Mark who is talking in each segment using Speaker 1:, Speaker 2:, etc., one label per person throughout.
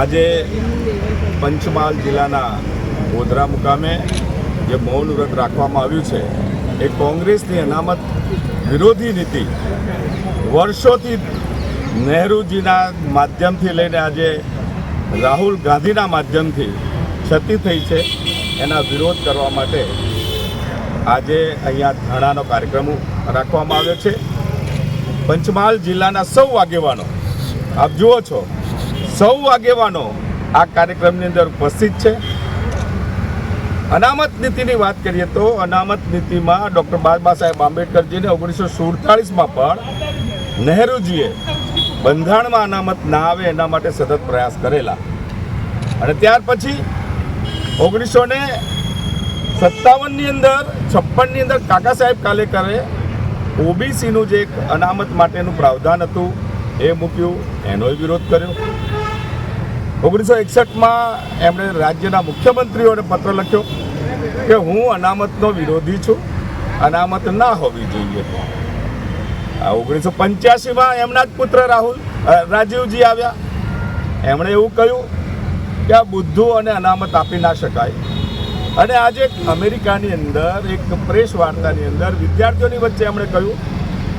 Speaker 1: આજે પંચમહાલ જિલ્લાના ગોધરા મુકામે જે મૌન વ્રત રાખવામાં આવ્યું છે, એ કોંગ્રેસની અનામત વિરોધી નીતિ વર્ષોથી નહેરુજીના માધ્યમથી લઈને આજે રાહુલ ગાંધીના માધ્યમથી ક્ષતિ થઈ છે. એના વિરોધ કરવા માટે આજે અહીંયા ધરણાનો કાર્યક્રમ રાખવામાં આવ્યો છે. પંચમહાલ જિલ્લાના સૌ આગેવાનો, આપ જુઓ છો સૌ આગેવાનો આ કાર્યક્રમની અંદર ઉપસ્થિત છે. અનામત નીતિની વાત કરીએ તો અનામત નીતિમાં ડૉક્ટર બાબા સાહેબ આંબેડકરજીને ઓગણીસો સુડતાળીસમાં પણ નહેરુજીએ બંધારણમાં અનામત ના આવે એના માટે સતત પ્રયાસ કરેલા. અને ત્યાર પછી ઓગણીસો ને સત્તાવનની અંદર, છપ્પનની અંદર કાકા સાહેબ કાલેકરે ઓબીસીનું જે એક અનામત માટેનું પ્રાવધાન હતું, એ મૂક્યું. એનોય વિરોધ કર્યો. ઓગણીસો એકસઠમાં એમણે રાજ્યના મુખ્યમંત્રીઓને પત્ર લખ્યો કે હું અનામતનો વિરોધી છું. અનામત ના હોવી જોઈએ. ઓગણીસો પંચ્યાસીમાં એમના જ પુત્ર રાહુલ રાજીવજી આવ્યા. એમણે એવું કહ્યું કે આ બુદ્ધુ અને અનામત આપી ના શકાય. અને આજે અમેરિકાની અંદર, એક પ્રેસ વાર્તાની અંદર વિદ્યાર્થીઓની વચ્ચે એમણે કહ્યું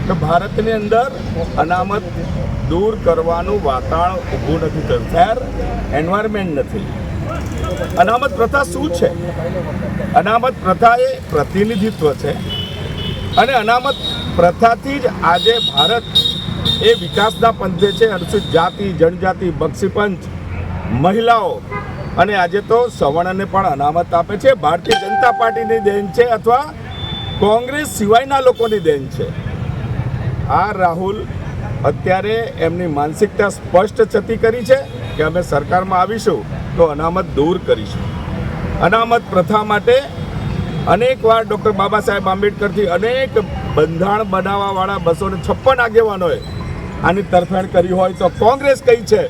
Speaker 1: કે ભારતની અંદર અનામત દૂર કરવાનું વાતાવરણ ઊભું નથી થયું. ફેર એન્વાયરમેન્ટ નથી. અનામત પ્રથા શું છે? અનામત પ્રથા એ પ્રતિનિધિત્વ છે અને અનામત પ્રથાથી જ આજે ભારત એ વિકાસના પંથે છે. અનુસૂચિત જાતિ, જનજાતિ, બક્ષીપંચ, મહિલાઓ અને આજે તો સવર્ણને પણ અનામત આપે છે. ભારતીય જનતા પાર્ટીની દેન છે અથવા કોંગ્રેસ સિવાયના લોકોની દેન છે. આ રાહુલ અત્યારે એમની માનસિકતા સ્પષ્ટ છતી કરી છે કે અમે સરકારમાં આવીશું તો અનામત દૂર કરીશું. અનામત પ્રથા માટે અનેકવાર ડૉક્ટર બાબા સાહેબ આંબેડકરથી અનેક બંધારણ બનાવવાવાળા બસો ને છપ્પન આગેવાનોએ આની તરફેણ કરી હોય તો કોંગ્રેસ કઈ છે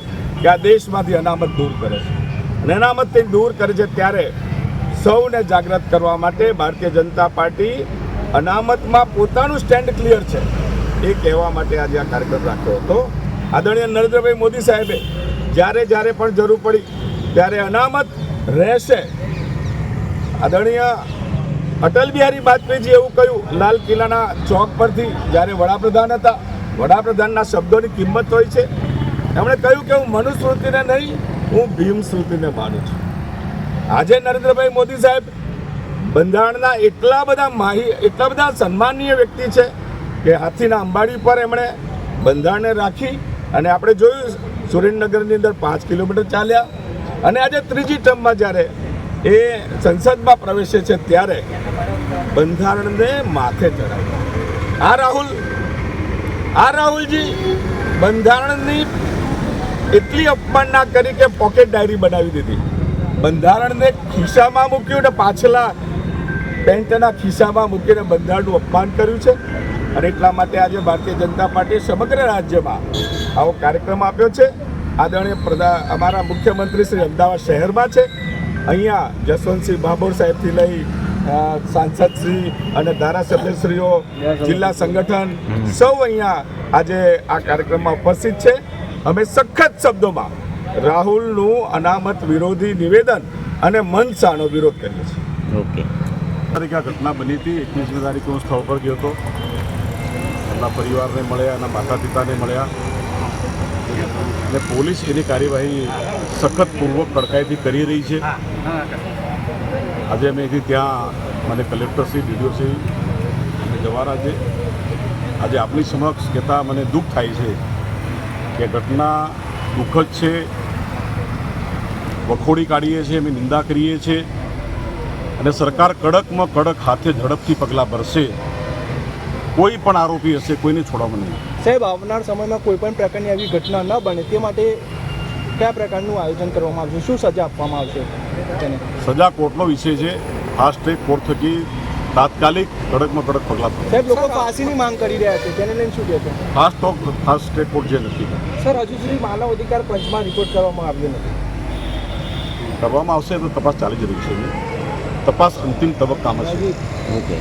Speaker 1: કે આ દેશમાંથી અનામત દૂર કરે છે. અને અનામત તે દૂર કરે છે ત્યારે સૌને જાગૃત કરવા માટે ભારતીય જનતા પાર્ટી અનામતમાં પોતાનું સ્ટેન્ડ ક્લિયર છે. એ કહેવા માટે આજે આ કાર્યક્રમ રાખ્યો હતો. આદરણીય નરેન્દ્રભાઈ મોદી સાહેબે જ્યારે જ્યારે પણ જરૂર પડી ત્યારે અનામત રહેશે. આદરણીય અટલ બિહારી વાજપેયીજી એવું કહ્યું, લાલ કિલ્લાના ચોક પરથી જ્યારે વડાપ્રધાન હતા, વડાપ્રધાનના શબ્દોની કિંમત હોય છે. એમણે કહ્યું કે હું મનુસ્મૃતિને નહીં, હું ભીમ સ્મૃતિને માનું છું. આજે નરેન્દ્રભાઈ મોદી સાહેબ બંધારણના એટલા બધા માહી, એટલા બધા સન્માનીય વ્યક્તિ છે કે હાથીના અંબાડી પર એમણે બંધારણને રાખી અને આપણે જોયું સુરેન્દ્રનગરની અંદર પાંચ કિલોમીટર ચાલ્યા. અને આજે ત્રીજી ટર્મમાં જ્યારે એ સંસદમાં પ્રવેશે છે ત્યારે બંધારણને માથે ચડાવ્યું. આ રાહુલ, આ રાહુલજી બંધારણની એટલી અપમાનના કરી કે પોકેટ ડાયરી બનાવી દીધી. બંધારણને ખિસ્સામાં મૂક્યું ને પાછલા પેન્ટના ખિસ્સામાં મૂકીને બંધારણનું અપમાન કર્યું છે. અને એટલા માટે આજે ભારતીય જનતા પાર્ટીએ સમગ્ર રાજ્યમાં આવો કાર્યક્રમ આપ્યો છે. આદરણીય પ્રધા અમારા મુખ્યમંત્રી શ્રી અમદાવાદ શહેરમાં છે. અહીંયા જસવંતસિંહ ભાભોર સાહેબથી લઈ સાંસદ શ્રી અને ધારાસભ્યશ્રીઓ જિલ્લા સંગઠન સૌ અહીંયા આજે આ કાર્યક્રમમાં ઉપસ્થિત છે. અમે સખત શબ્દોમાં રાહુલનું અનામત વિરોધી નિવેદન અને મનસાનો વિરોધ કરીએ છીએ.
Speaker 2: ઓકે.
Speaker 3: તારીખે આ ઘટના બની હતી એકવીસમી તારીખે હું સ્થળ પર ગયો હતો. એમના પરિવારને મળ્યા, એના માતા પિતાને મળ્યા. અને પોલીસ એની કાર્યવાહી સખતપૂર્વક કડકાઈથી કરી રહી છે. આજે અમે અહીંથી ત્યાં મને કલેક્ટરશ્રી ડીડીઓશ્રી અને જવાના છે આજે આપની સમક્ષ કહેતા મને દુઃખ થાય છે કે ઘટના દુઃખદ છે. વખોડી કાઢીએ છીએ, અમે નિંદા કરીએ છીએ અને સરકાર કડકમાં કડક હાથે ઝડપથી પગલાં ભરશે. કોઈ પણ આરોપી હશે કોઈને છોડવામાં નહીં.
Speaker 4: સાહેબ આવનાર સમયમાં કોઈ પણ પ્રકારની આવી ઘટના ન બને તે માટે કયા પ્રકારનું આયોજન કરવામાં આવશે? શું સજા આપવામાં આવશે તેને?
Speaker 3: સજા કોર્ટનો વિષય છે. ફાસ્ટ ટ્રેક કોર્ટ થકી તાત્કાલિક કડકમાં કડક પગલાં
Speaker 4: સાહેબ લોકો ફાંસીની માંગ કરી રહ્યા છે. તેને લઈને શું કહે છે?
Speaker 3: Fast talk fast track court જે નથી.
Speaker 4: સર હજુ સુધી માનવ અધિકાર પંચમાં રિપોર્ટ કરવામાં આવ્યો નથી.
Speaker 3: કરવામાં આવશે તો તપાસ ચાલી જ રહી છે. તપાસ અંતિમ તબક્કામાં છે.
Speaker 2: ઓકે